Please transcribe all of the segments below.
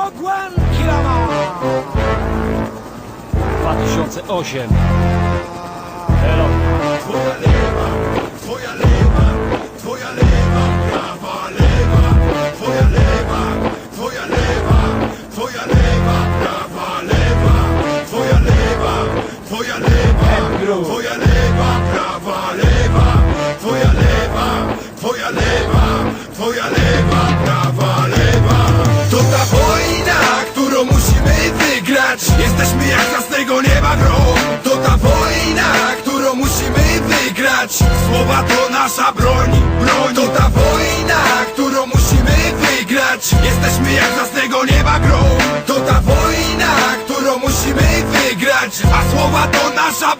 Wogwan Kilama! 2008 Elo Twoja lewa, twoja lewa, twoja lewa, prawa lewa, twoja lewa, twoja lewa, twoja lewa, prawa lewa, twoja lewa, twoja lewa, twoja lewa, prawa lewa, twoja lewa, twoja lewa, twoja lewa, prawa lewa. To nasza broń, broń. To ta wojna, którą musimy wygrać. Jesteśmy jak z jasnego nieba grom. To ta wojna, którą musimy wygrać. A słowa to nasza broń,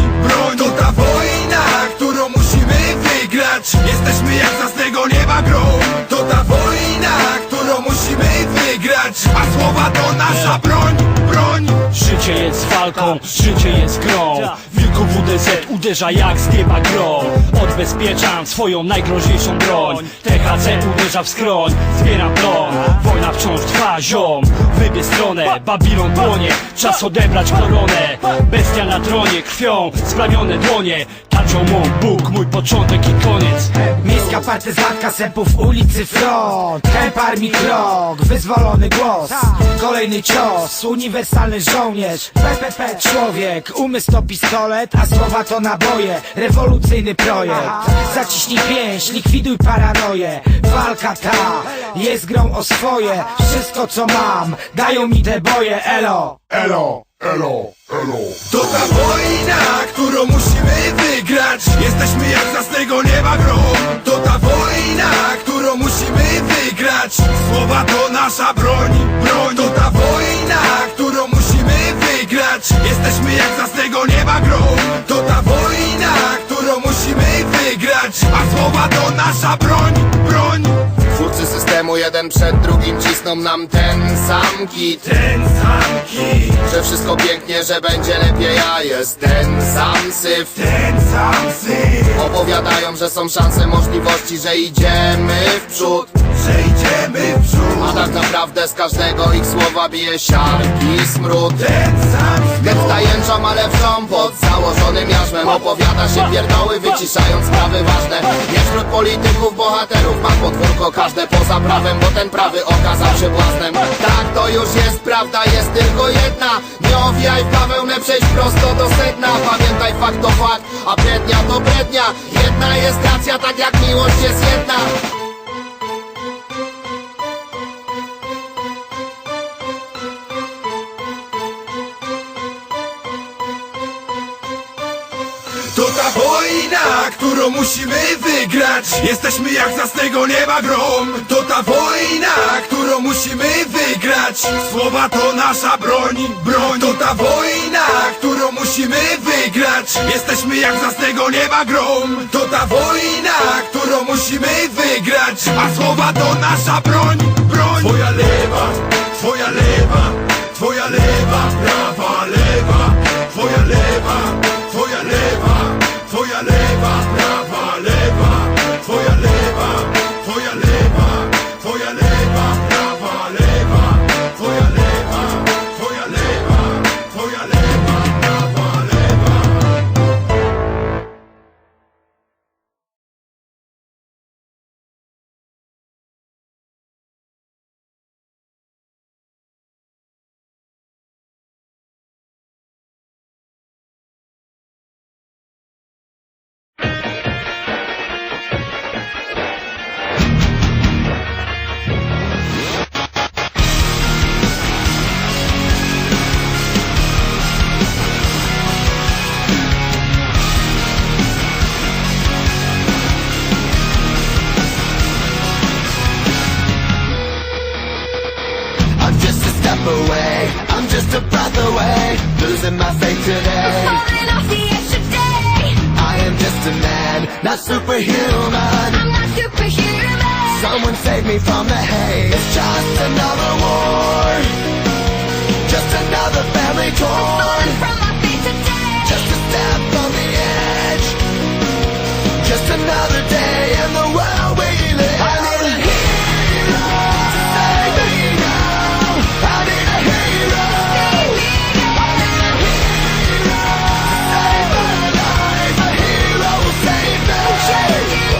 Nasza broń, broń. Życie jest walką, życie jest grą. Wilku WDZ uderza jak z nieba grom Odbezpieczam swoją najgroźniejszą broń. THC uderza w skroń, zbieram plon Wojna wciąż trwa, ziom. Wybie stronę, Babilon płonie Czas odebrać koronę Bestia na tronie, krwią splamione dłonie. Tarczą mą Bóg, mój początek i koniec. Miejska partyzantka sępów ulicy front. Kemp armii krok, wyzwolony głos. Kolejny cios, uniwersalny żołnierz. PPP człowiek, umysł to pistolet A słowa to naboje, rewolucyjny projekt. Zaciśnij pięść, likwiduj paranoję. Walka ta jest grą o swoje. Wszystko co mam, dają mi te boje, elo. Elo, elo, elo. To ta wojna, którą musimy wygrać. Jesteśmy jak z jasnego nieba grom. To ta wojna, którą musimy wygrać. Słowa to nasza broń, broń. To ta wojna, którą musimy wygrać. Jesteśmy jak z jasnego nieba grom. To ta wojna, którą musimy wygrać. A słowa to nasza broń, broń. Twórcy systemu jeden przed drugim cisną nam ten sam kit Ten sam kij, Że wszystko pięknie, że będzie lepiej, a jest ten sam syf ten sam syf. Opowiadają, że są szanse, możliwości, że idziemy w przód Że idziemy w przód. A naprawdę z każdego ich słowa bije siarki smród. Ten sam Getta jęczą, ale wrzą pod założonym jarzmem Opowiada się pierdoły, wyciszając sprawy ważne. Nie wśród polityków, bohaterów mam podwórko Każde poza prawem, bo ten prawy okazał się błaznem Tak, to już jest prawda, jest tylko jedna. Nie owijaj w bawełnę, przejdź prosto do sedna. Pamiętaj fakt to fakt, a brednia to brednia. Jedna jest racja, tak jak miłość jest jedna To ta wojna, którą musimy wygrać. Jesteśmy jak z jasnego nieba grom. To ta wojna, którą musimy wygrać. Słowa to nasza broń, broń. To ta wojna, którą musimy wygrać. Jesteśmy jak z jasnego nieba grom. To ta wojna, którą musimy wygrać. A słowa to nasza broń, broń. Twoja lewa, twoja lewa Twoja lewa, losing my faith today. Falling off the edge today. I am just a man, not superhuman. I'm not superhuman. Someone save me from the haze. It's just another war.